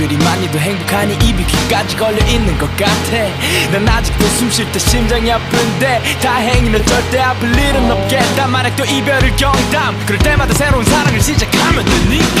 그리 많이도 행복하니 입이 귀까지 걸려있는 것 같아. 난 아직도 숨 쉴 때 심장이 아픈데 다행히 넌 절대 아플 일은 없겠다. 만약 또 이별을 경담. 그럴 때마다 새로운 사랑을 시작하면 되니까.